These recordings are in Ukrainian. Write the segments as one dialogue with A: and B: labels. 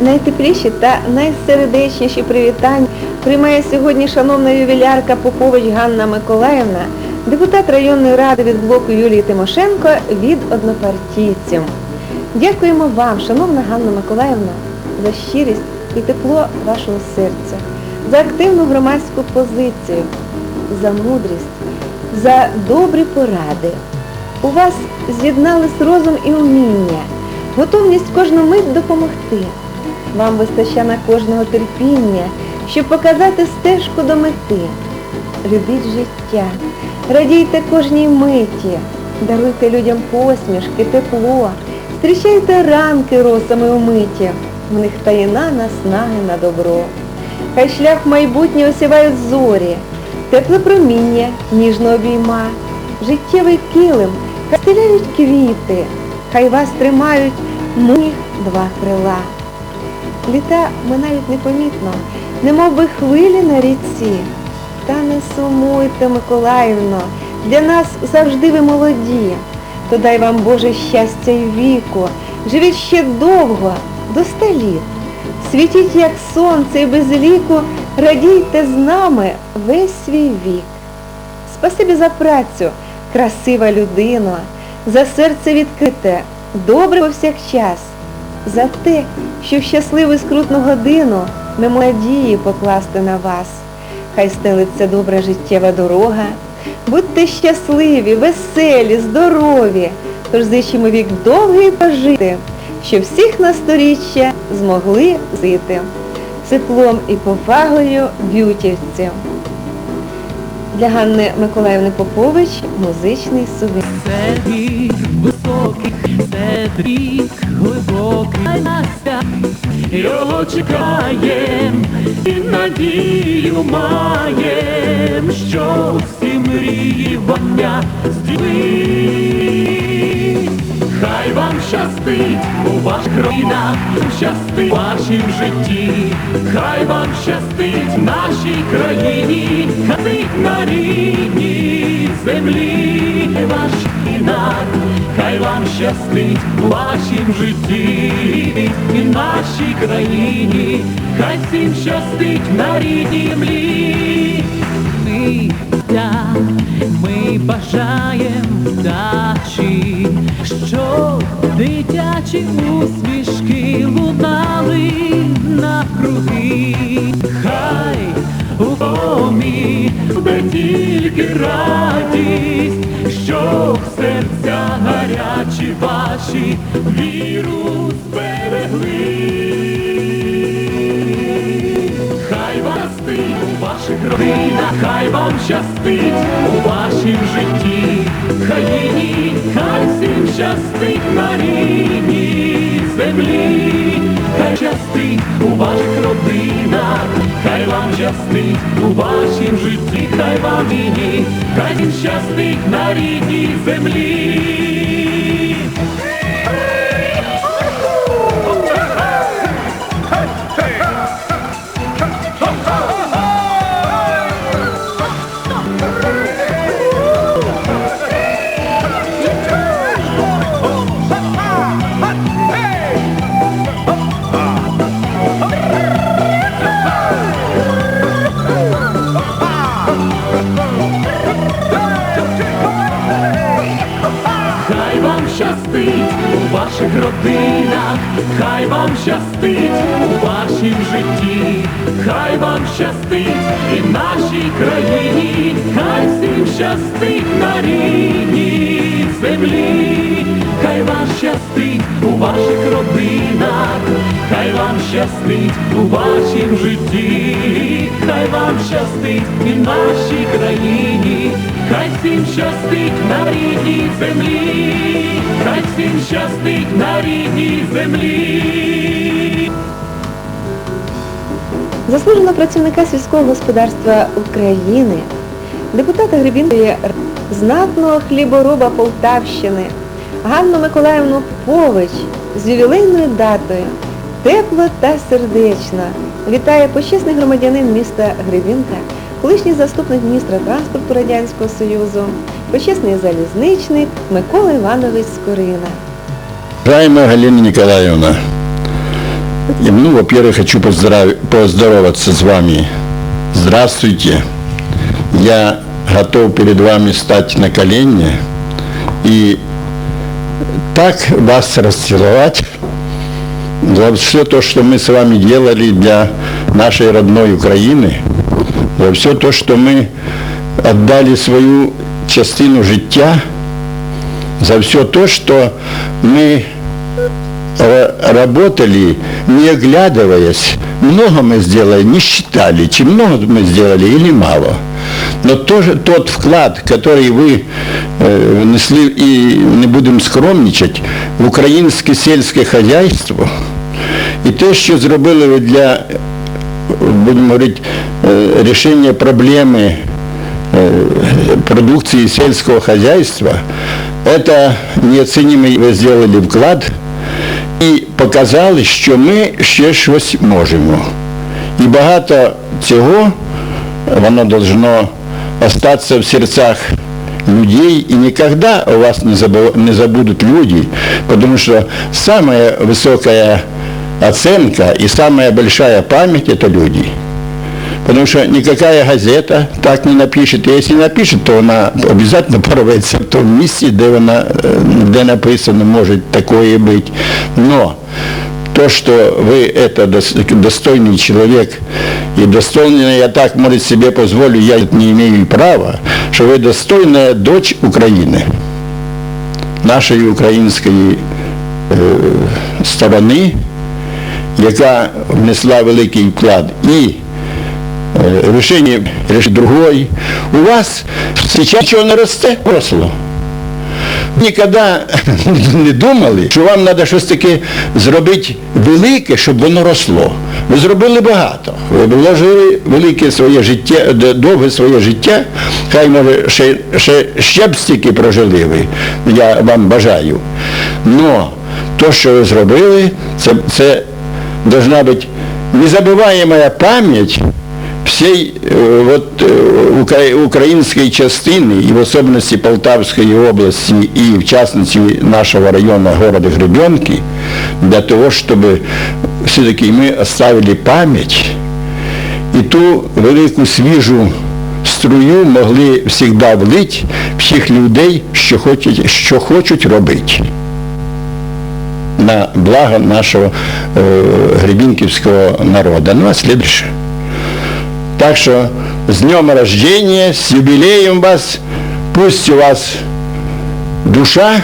A: Найтепліші та найсердечніші привітання приймає сьогодні шановна ювілярка Попович Ганна Миколаївна, депутат районної ради від блоку Юлії Тимошенко від однопартійців. Дякуємо вам, шановна Ганна Миколаївна, за щирість і тепло вашого серця, за активну громадську позицію, за мудрість, за добрі поради. У вас з'єднались розум і уміння, готовність кожну мить допомогти. Вам вистачає кожного терпіння, щоб показати стежку до мети. Любіть життя, радійте кожній миті, даруйте людям посмішки, тепло, зустрічайте ранки росами умиті, в них таїна наснаги на добро. Хай шлях майбутнє осівають зорі, тепле проміння ніжно обійма, життєвий килим, хай стеляють квіти, хай вас тримають мих два крила. Літа минають непомітно, немов би хвилі на ріці. Та не сумуйте, Миколаївно, для нас завжди ви молоді. То дай вам Боже щастя й віку, живіть ще довго, до ста літ. Світіть, як сонце, і без ліку, радійте з нами весь свій вік. Спасибі за працю, красива людино, за серце відкрите, добре повсякчас, за те, що в щасливу скрутну годину ми надії покласти на вас. Хай стелиться добра життєва дорога. Будьте щасливі, веселі, здорові, тож зичимо вік довгий пожити, щоб всіх на сторіччя змогли жити. Теплом і повагою б'ютівців. Для Ганни Миколаївни Попович музичний сувенір.
B: Високий, це рік глибокий Настя, його чекаєм і надію маєм, що всі мрії вогня здійснить. Хай вам щастить у ваших родинах, щастить у вашім житті, хай вам щастить нашій країні, хай на рідній землі. ваш хай вам щастить у вашім житті і нашій країні, хай всім щастить на рідній землі. Ми, да, ми бажаємо вдачі, щоб дитячі усмішки лунали навкруги. Хай у домі буде тільки радість, щоб серця гарячі ваші віру зберегли. Хай щастить у ваших родинах, хай вам щастить у вашім житті, країні, хай всім щастить на рідній хай вам щастить у вашім житті, хай вам війні, хай він щастить на рідній землі. Землі, хай вам щастить у ваших родинах, хай вам щастить у вашім житті, хай вам щастить і нашій країні, хай всім щастить на рідній землі, хай всім щастить на рідній землі.
A: Заслуженого працівника сільського господарства України, депутата Гребінської р- знатного хлібороба Полтавщини Ганну Миколаївну Попович з ювілейною датою тепло та сердечно вітає почесний громадянин міста Гребінка, колишній заступник міністра транспорту Радянського Союзу, почесний залізничник Микола Іванович Скорина.
C: Уважаемая Галина Николаевна, Ну, во-первых, хочу поздороваться с вами. Здравствуйте. Я готов перед вами стать на колени и так вас расцеловать за все то, что мы с вами делали для нашей родной Украины, за все то, что мы отдали свою частину життя, за все то, что мы ра- работали, не оглядываясь, много мы сделали, не считали, чем много мы сделали или мало. Но тоже тот вклад, который вы э, внесли, и не будемо скромничати, в українське сільське хазяйство, і те, що зробили ви для, е, будемо говорити, е, рішення проблеми э, продукции сельского хозяйства, это неоценимый ви сделали вклад і показали, що ми ще щось можемо. І багато цього воно должно остаться в сердцах людей, и никогда у вас не, забу- не забудут люди, потому что самая высокая оценка и самая большая память – это люди. Потому что никакая газета так не напишет. И если напишет, то она обязательно порвется в том месте, где, вона, э, где написано, может такое быть. Но то, что вы это дос- достойный человек, и достойный, я так, может, себе позволю, я не имею права, что вы достойная дочь Украины, нашої української е, сторони, яка внесла великий вклад і э, решение, решение другой. У вас сейчас ничего не росте, росло. Ніколи не думали, що вам треба щось таке зробити велике, щоб воно росло. Ви зробили багато. Ви вложили велике своє життя, довге своє життя. Хай може ще, ще, ще б стільки прожили ви. Я вам бажаю. Но то, що ви зробили, це, це должна бути незабываемая память всей э, вот, э, укра- украинской частины, и в особенности Полтавской области, и в частности нашего района города Гребенки, для того, чтобы все-таки мы оставили память і ту велику свіжу струю могли завжди влить всіх людей, що хочуть, що хочуть робити на благо нашего э, гребінківського народа. Ну а следующее. Так что с днем рождения, с юбилеем вас, пусть у вас душа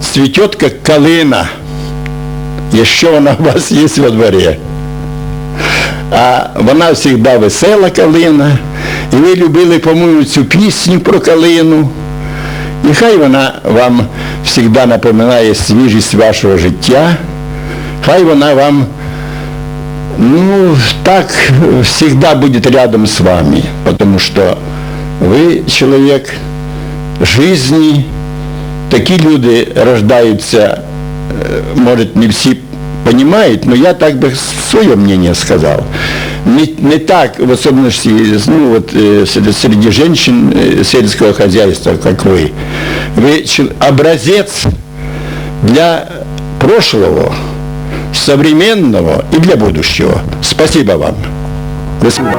C: цветет, как калина, еще она у вас есть во дворе. А вона завжди весела калина, і ви любили, по-моєму, цю пісню про калину. І хай вона вам завжди напоминає свіжість вашого життя, хай вона вам ну, так всегда будет рядом с вами, потому что вы человек жизни, такие люди рождаются, э, может, не все понимают, но я так бы свое мнение сказал. Не, не так, в особенности, ну, вот, э, среди, женщин э, сельского хозяйства, как вы. Вы образец для прошлого, современного и для будущего. Спасибо вам. До свидания.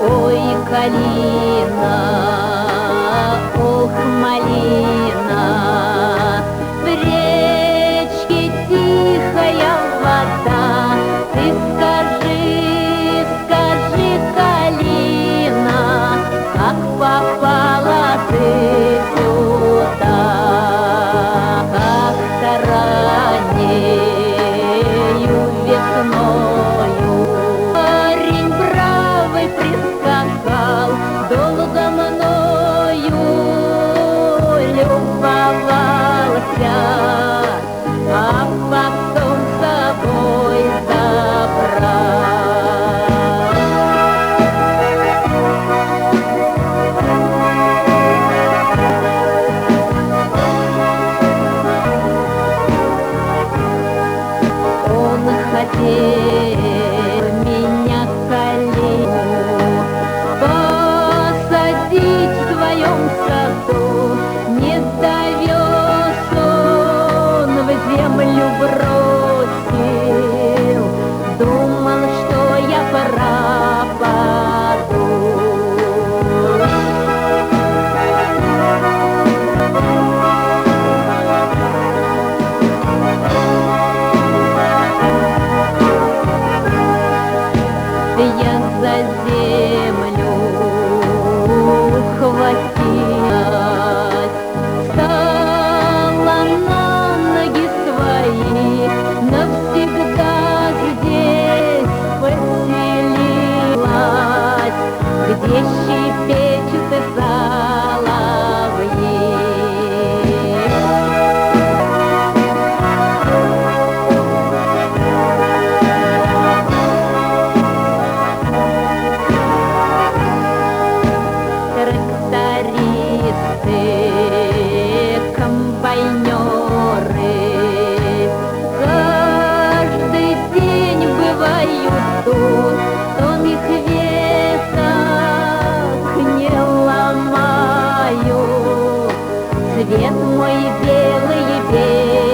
D: Ой, калина, Цвет мой белый берегу.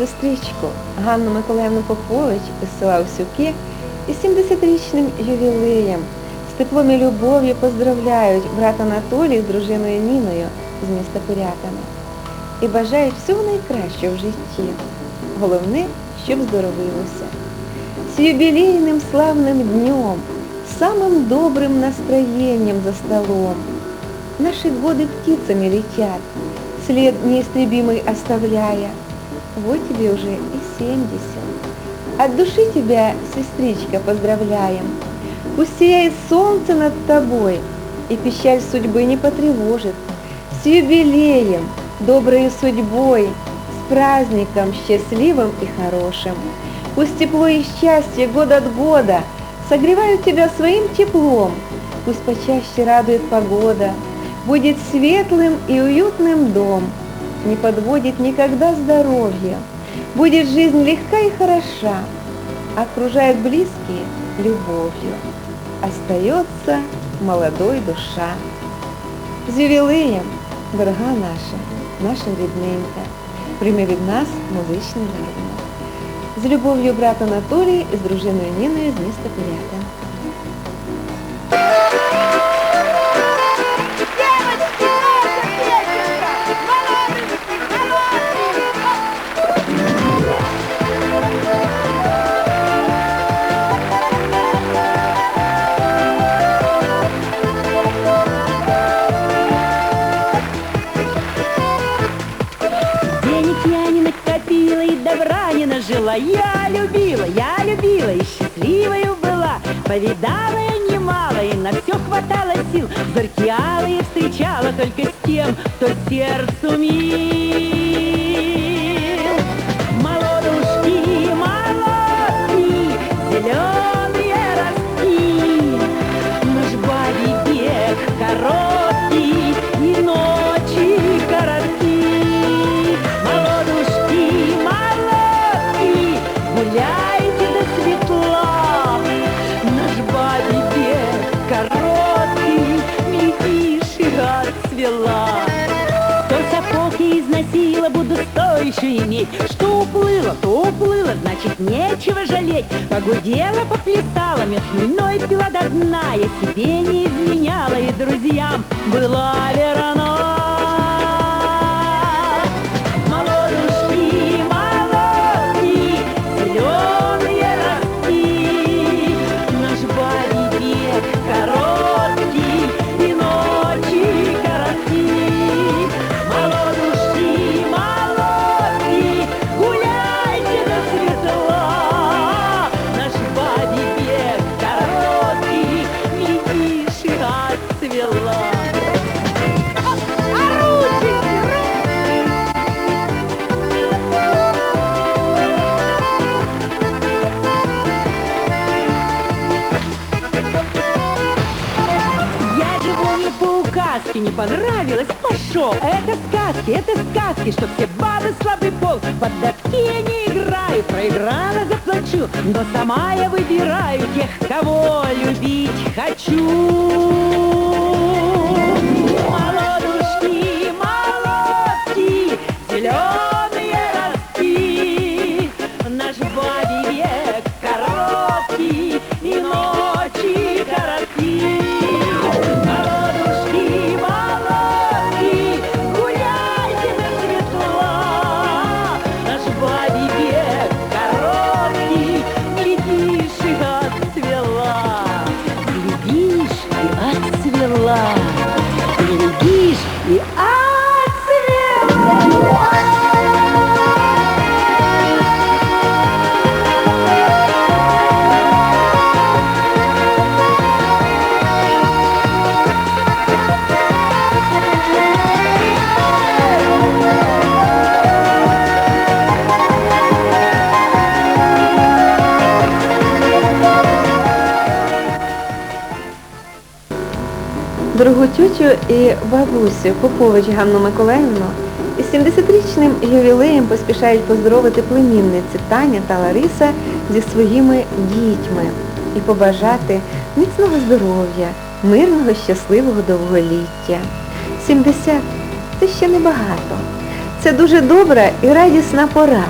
A: сестричку Ганну Миколаївну Попович із села Усюки із 70-річним ювілеєм з теплом і любов'ю поздравляють брат Анатолій з дружиною Ніною з міста Пирятина і бажають всього найкращого в житті. Головне, щоб здоровилося. С юбилейным славным днем, самым добрым настроением за столом. Наши годы птицами летят, след неистребимый оставляя. Вот тебе уже и семьдесят. От души тебя, сестричка, поздравляем. Пусть сияет солнце над тобой, и печаль судьбы не потревожит. С юбилеем, доброй судьбой, с праздником счастливым и хорошим. Пусть тепло и счастье год от года согревают тебя своим теплом. Пусть почаще радует погода, будет светлым и уютным дом Не подводит никогда здоровье, будет жизнь легка и хороша, окружают близкие любовью. Остается молодой душа. З ювілеєм, дорога наша, наша рідненька, прийми від нас музичний дарунок. З любов'ю брат Анатолій з дружиною Ніною з міста Пирятин.
E: Повидала я немало и на все хватало сил. Заркиала и встречала только с тем, кто сердцу мил. Что уплыло, то уплыло, значит нечего жалеть. Погудела, поплясала, меж хмельной пила до дна. Я себе не изменяла и друзьям была верна. Понравилось, пошел. Это сказки, это сказки, что все бабы слабый пол. Под датки я не играю, проиграла, заплачу. Но сама я выбираю тех, кого любить хочу.
A: Дорогу тютю і бабусю Попович Ганну Миколаївну із 70-річним ювілеєм поспішають поздоровити племінниці Таня та Лариса зі своїми дітьми і побажати міцного здоров'я, мирного, щасливого довголіття. 70 – це ще небагато. Це дуже добра і радісна пора.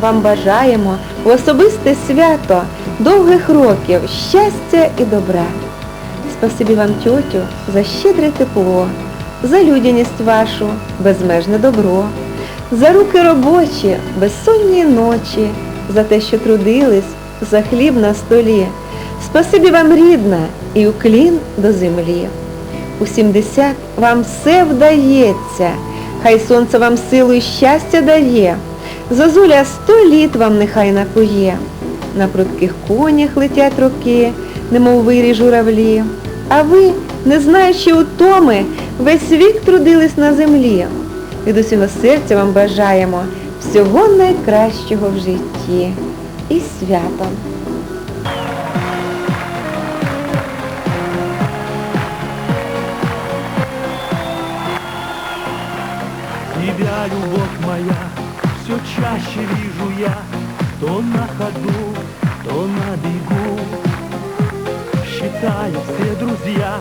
A: Вам бажаємо в особисте свято довгих років щастя і добра. Спасибі вам, тьотю, за щедре тепло, за людяність вашу, безмежне добро, за руки робочі, безсонні ночі, за те, що трудились, за хліб на столі. Спасибі вам, рідна, і уклін до землі. У 70 вам все вдається, хай сонце вам силу і щастя дає. Зозуля сто літ вам нехай накує. На прудких конях летять роки, немов вирі журавлі. А ви, не знаючи утоми, весь вік трудились на землі. Від усього серця вам бажаємо всього найкращого в житті. І святом!
B: Тебя, любовь моя, все чаще вижу я, То на ходу, то на бегу. saia, seduzia